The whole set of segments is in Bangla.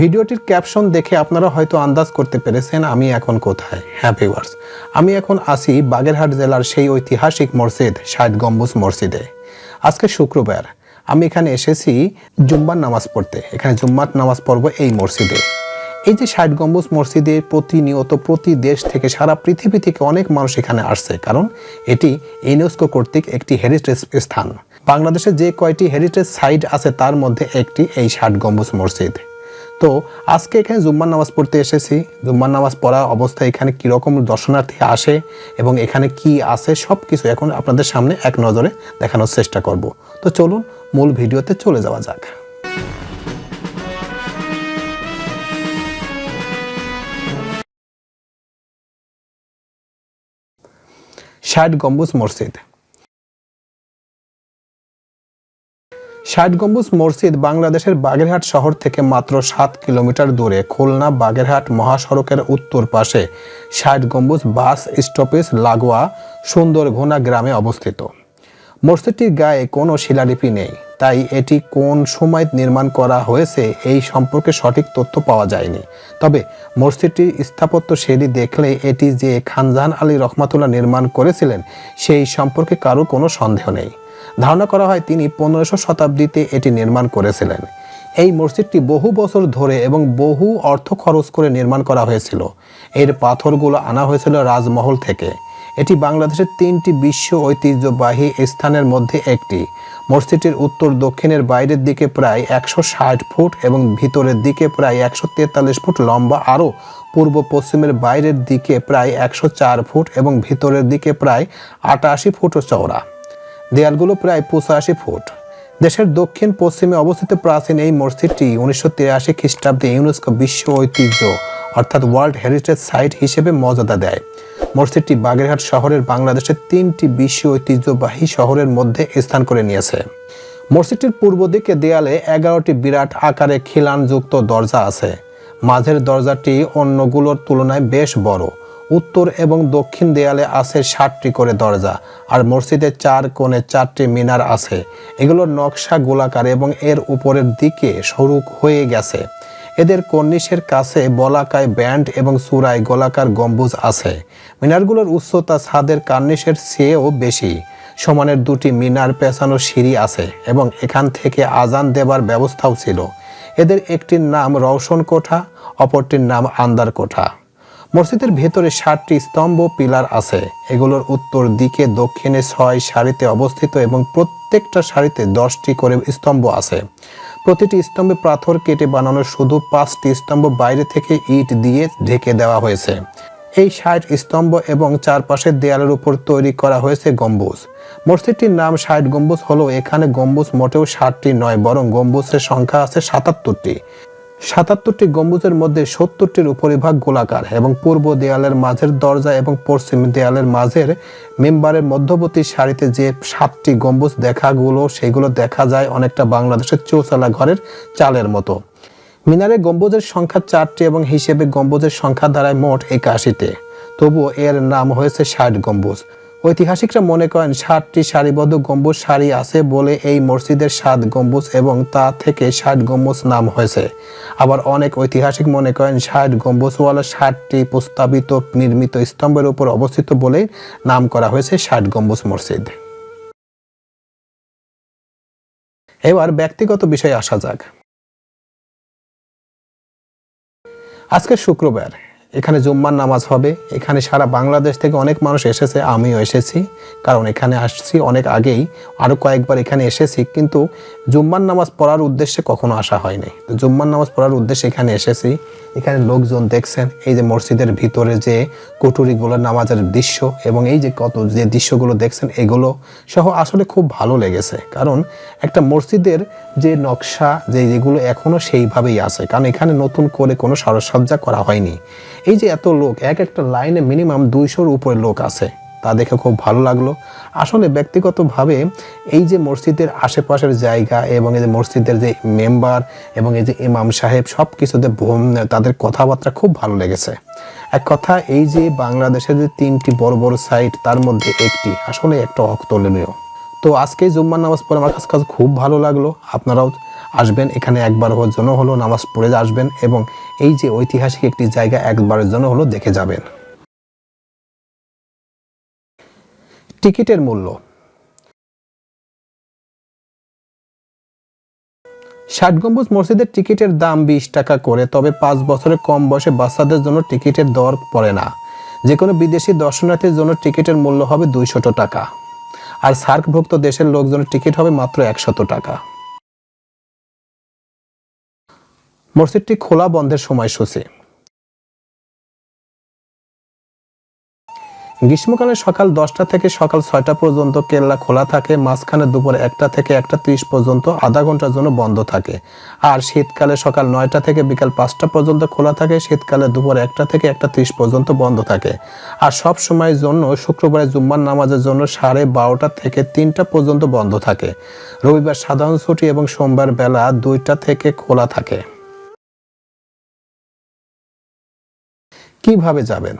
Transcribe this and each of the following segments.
ভিডিওটির ক্যাপশন দেখে আপনারা হয়তো আন্দাজ করতে পেরেছেন আমি এখন কোথায়। হ্যাঁ ভিউয়ার্স, আমি এখন আসি বাগেরহাট জেলার সেই ঐতিহাসিক মসজিদ, ষাট গম্বুজ মসজিদে। আজকে শুক্রবার, আমি এখানে এসেছি জুম্মার নামাজ পড়তে। এখানে জুম্মার নামাজ পড়ব এই মসজিদে। এই যে ষাট গম্বুজ মসজিদে প্রতিনিয়ত প্রতি দেশ থেকে সারা পৃথিবী থেকে অনেক মানুষ এখানে আসছে, কারণ এটি ইউনেস্কো কর্তৃক একটি হেরিটেজ স্থান। বাংলাদেশে যে কয়টি হেরিটেজ সাইট আছে তার মধ্যে একটি এই ষাট গম্বুজ মসজিদ। তো আজকে এখানে জুম্মার নামাজ পড়তে এসেছি। জুম্মার নামাজ পড়া অবস্থায় এখানে কীরকম দর্শনার্থী আসে এবং এখানে কি আছে সব কিছু এখন আপনাদের সামনে এক নজরে দেখানোর চেষ্টা করব। তো চলুন মূল ভিডিওতে চলে যাওয়া যাক। ষাট গম্বুজ মসজিদ। ষাট গম্বুজ মসজিদ বাংলাদেশের বাগেরহাট শহর থেকে মাত্র সাত কিলোমিটার দূরে খুলনা বাগেরহাট মহাসড়কের উত্তর পাশে। ষাট গম্বুজ বাস স্টপেজ লাগোয়া সুন্দরঘোনা গ্রামে অবস্থিত। মসজিদটির গায়ে কোনো শিলালিপি নেই, তাই এটি কোন সময় নির্মাণ করা হয়েছে এই সম্পর্কে সঠিক তথ্য পাওয়া যায়নি। তবে মসজিদটির স্থাপত্য শৈলী দেখলে এটি যে খানজাহান আলী রহমাতুল্লাহ নির্মাণ করেছিলেন, সেই সম্পর্কে কারও কোনো সন্দেহ নেই। ধারণা করা হয় তিনি পনেরোশো শতাব্দীতে এটি নির্মাণ করেছিলেন। এই মসজিদটি বহু বছর ধরে এবং বহু অর্থ খরচ করে নির্মাণ করা হয়েছিল। এর পাথরগুলো আনা হয়েছিল রাজমহল থেকে। এটি বাংলাদেশের তিনটি বিশ্ব ঐতিহ্যবাহী স্থানের মধ্যে একটি। মসজিদটির উত্তর দক্ষিণের বাইরের দিকে প্রায় একশো ষাট ফুট এবং ভিতরের দিকে প্রায় একশো তেতাল্লিশ ফুট লম্বা, আরও পূর্ব পশ্চিমের বাইরের দিকে প্রায় একশো চার ফুট এবং ভিতরের দিকে প্রায় আটাশি ফুট চওড়া। দেয়ালগুলো প্রায় পঁচাশি ফুট। দেশের দক্ষিণ পশ্চিমে অবস্থিত প্রাচীন এই মসজিদটি উনিশশো তিরাশি খ্রিস্টাব্দে ইউনেস্কো বিশ্ব ঐতিহ্য, অর্থাৎ ওয়ার্ল্ড হেরিটেজ সাইট হিসেবে মর্যাদা দেয়। মসজিদটি বাগেরহাট শহরের বাংলাদেশের তিনটি বিশ্ব ঐতিহ্যবাহী শহরের মধ্যে স্থান করে নিয়েছে। মসজিদটির পূর্ব দিকে দেয়ালে এগারোটি বিরাট আকারে খিলানযুক্ত দরজা আছে। মাঝের দরজাটি অন্যগুলোর তুলনায় বেশ বড়। উত্তর এবং দক্ষিণ দেয়ালে আছে ষাটটি করে দরজা, আর মসজিদের চার কোণে চারটি মিনার আছে। এগুলোর নকশা গোলাকার এবং এর উপরের দিকে সরু হয়ে গেছে। এদের কর্নিশের কাছে বলাকায় ব্যান্ড এবং চূড়ায় গোলাকার গম্বুজ আছে। মিনারগুলোর উচ্চতা ছাদের কার্নিশের চেয়েও বেশি। সমানের দুটি মিনার পেছানো সিঁড়ি আছে এবং এখান থেকে আজান দেবার ব্যবস্থাও ছিল। এদের একটির নাম রওশন কোঠা অপরটির নাম আন্দার কোঠা মসজিদের ভেতরে ষাটটি স্তম্ভ পিলার আছে। এগুলোর উত্তর দিকে, দক্ষিণে ছয় সারিতে অবস্থিত এবং প্রত্যেকটা সারিতে দশটি করে স্তম্ভ আছে। প্রতিটি স্তম্ভে পাথর কেটে বানানো শুধু পাঁচটি স্তম্ভ বাইরে থেকে ইট দিয়ে ঢেকে দেওয়া হয়েছে। এই ষাট স্তম্ভ এবং চারপাশের দেয়ালের উপর তৈরি করা হয়েছে গম্বুজ। মসজিদটির নাম ষাট গম্বুজ হলেও এখানে গম্বুজ মোটেও ষাটটি নয়, বরং গম্বুজের সংখ্যা আছে সাতাত্তরটি। সাতাত্তরটি গম্বুজের মধ্যে সত্তরটির উপরিভাগ গোলাকার এবং পূর্ব দেয়ালের মাঝের দরজা এবং পশ্চিম দেয়ালের মাঝের মেম্বারের মধ্যবর্তী সারিতে যে সাতটি গম্বুজ দেখাগুলো, সেগুলো দেখা যায় অনেকটা বাংলাদেশের চৌচালা ঘরের চালের মতো। মিনারে গম্বুজের সংখ্যা চারটি এবং হিসেবে গম্বুজের সংখ্যা দ্বারায় মোট একাশিতে তবুও এর নাম হয়েছে ষাট গম্বুজ। ঐতিহাসিকরা মনে করেন ষাটটি সারিবদ্ধ গম্বুজ সারি আছে বলে এই মসজিদের সাত গম্বুজ এবং তা থেকে ষাট গম্বুজ নাম হয়েছে। আবার অনেক ঐতিহাসিক মনে করেন, ষাট গম্বুজওয়ালা ষাটটি প্রস্তাবিত নির্মিত স্তম্ভের উপর অবস্থিত বলে নাম করা হয়েছে ষাট গম্বুজ মসজিদ। এবার ব্যক্তিগত বিষয়ে আসা যাক। আজকে শুক্রবার। এখানে জুম্মার নামাজ হবে। এখানে সারা বাংলাদেশ থেকে অনেক মানুষ এসেছে, আমিও এসেছি। কারণ এখানে আসছি অনেক আগেই আরও কয়েকবার এখানে এসেছি। কিন্তু জুম্মার নামাজ পড়ার উদ্দেশ্যে কখনো আসা হয়নি তো জুম্মার নামাজ পড়ার উদ্দেশ্যে এখানে এসেছি। এখানে লোকজন দেখছেন, এই যে মসজিদের ভিতরে যে কুটুরিগুলো নামাজের দৃশ্য এবং এই যে কত যে দৃশ্যগুলো দেখছেন, এগুলো সহ আসলে খুব ভালো লেগেছে। কারণ একটা মসজিদের যে নকশা, যে যেগুলো এখনও সেইভাবেই আছে। কারণ এখানে নতুন করে কোনো সারসজ্জা করা হয়নি। এই যে এত লোক, এক একটা লাইনে মিনিমাম দুইশোর উপরে লোক আছে। তা দেখে খুব ভালো লাগল। আসলে ব্যক্তিগতভাবে এই যে মসজিদের আশেপাশের জায়গা এবং এই যে মসজিদের যে মেম্বার এবং এই যে ইমাম সাহেব সব কিছুতে তাদের কথাবার্তা খুব ভালো লেগেছে। এক কথা, এই যে বাংলাদেশের যে তিনটি বড় বড় সাইট তার মধ্যে একটি। আসলে একটা অতুলনীয় তো আজকে জুম্মার নামাজ পড়ে আমার কাছে খুব ভালো লাগল। আপনারাও আসবেন, এখানে একবার জন্য হলো নামাজ পড়ে আসবেন এবং এই যে ঐতিহাসিক একটি জায়গা একবারের জন্য হলো দেখে যাবেন। টিকিটের মূল্য। ষাট গম্বুজ মসজিদের টিকিটের দাম বিশ টাকা করে, তবে পাঁচ বছরের কম বয়সে বাচ্চাদের জন্য টিকিটের দর পড়ে না। যে কোনো বিদেশি দর্শনার্থীর জন্য টিকিটের মূল্য হবে দুইশত টাকা। আর সার্কভুক্ত দেশের লোকজনের টিকিট হবে মাত্র একশত টাকা। মসজিদটি খোলা বন্ধের সময়সূচি। গ্রীষ্মকালে সকাল দশটা থেকে সকাল ছয়টা পর্যন্ত কেল্লা খোলা থাকে, মাঝখানে দুপুর একটা থেকে একটা ত্রিশ পর্যন্ত আধা ঘণ্টার জন্য বন্ধ থাকে। আর শীতকালে সকাল নয়টা থেকে বিকাল পাঁচটা পর্যন্ত খোলা থাকে, শীতকালে দুপুর একটা থেকে একটা ত্রিশ পর্যন্ত বন্ধ থাকে। আর সব সময়ের জন্য শুক্রবারে জুম্মার নামাজের জন্য সাড়ে বারোটা থেকে তিনটা পর্যন্ত বন্ধ থাকে। রবিবার সাধারণ ছুটি এবং সোমবার বেলা দুইটা থেকে খোলা থাকে। কীভাবে যাবেন?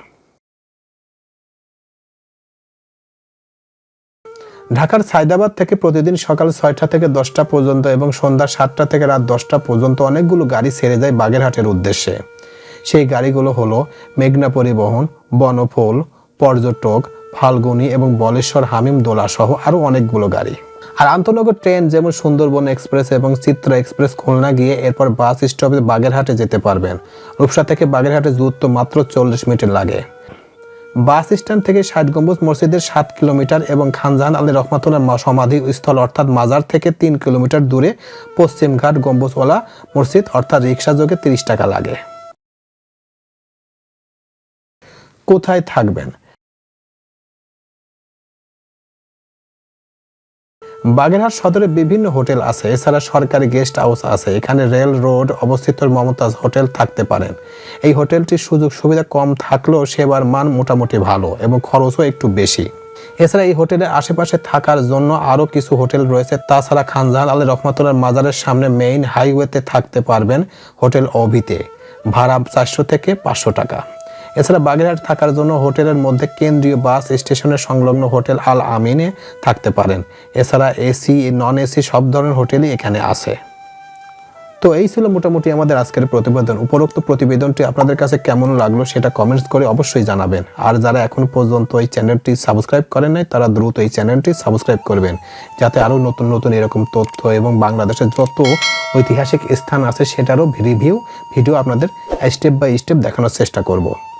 ঢাকার সায়দাবাদ থেকে প্রতিদিন সকাল ছয়টা থেকে দশটা পর্যন্ত এবং সন্ধ্যা সাতটা থেকে রাত দশটা পর্যন্ত অনেকগুলো গাড়ি ছেড়ে যায় বাগেরহাটের উদ্দেশ্যে। সেই গাড়িগুলো হলো মেঘনা পরিবহন, বনফুল, পর্যটক, ফাল্গুনি এবং বলেশ্বর, হামিম দোলা সহ আরও অনেকগুলো গাড়ি। আর আন্তনগর ট্রেন যেমন সুন্দরবন এক্সপ্রেস এবং চিত্রা এক্সপ্রেস খুলনা গিয়ে এরপর বাস স্টপে বাগেরহাটে যেতে পারবেন। রূপসা থেকে বাগেরহাটে দূরত্ব মাত্র চল্লিশ মিনিট লাগে। বাস স্ট্যান্ড থেকে ষাট গম্বুজ মসজিদের সাত কিলোমিটার এবং খানজাহান আলী রহমাতুল্লাহ সমাধি স্থল অর্থাৎ মাজার থেকে তিন কিলোমিটার দূরে পশ্চিমঘাট গম্বুজওয়ালা মসজিদ অর্থাৎ রিক্সা যোগে তিরিশ টাকা লাগে। কোথায় থাকবেন? বাগেরহাট সদরে বিভিন্ন হোটেল আছে, এছাড়া সরকারি গেস্ট হাউস আছে, এখানে রেল রোড অবস্থিত মমতাজ হোটেল থাকতে পারেন। এই হোটেলটির সুযোগ সুবিধা কম থাকলেও সেবার মান মোটামুটি ভালো এবং খরচও একটু বেশি। এছাড়া এই হোটেলের আশেপাশে থাকার জন্য আরও কিছু হোটেল রয়েছে, তাছাড়া খানজাহান আলী রহমতুল্লাহ মাজারের সামনে মেইন হাইওয়েতে থাকতে পারবেন হোটেল অভিতে। ভাড়া চারশো থেকে পাঁচশো টাকা। এছাড়া বাগেরহাট থাকার জন্য হোটেলের মধ্যে কেন্দ্রীয় বাস স্টেশনের সংলগ্ন হোটেল আল আমিনে থাকতে পারেন। এছাড়া এসি নন এসি সব ধরনের হোটেলই এখানে আছে। তো এই ছিল মোটামুটি আমাদের আজকের প্রতিবেদন। উপরোক্ত প্রতিবেদনটি আপনাদের কাছে কেমন লাগল সেটা কমেন্টস করে অবশ্যই জানাবেন। আর যারা এখন পর্যন্ত এই চ্যানেলটি সাবস্ক্রাইব করেন নাই, তারা দ্রুত এই চ্যানেলটি সাবস্ক্রাইব করবেন। যাতে আরও নতুন নতুন এরকম তথ্য এবং বাংলাদেশের যত ঐতিহাসিক স্থান আছে, সেটারও রিভিউ, ভিডিও আপনাদের স্টেপ বাই স্টেপ দেখানোর চেষ্টা করব।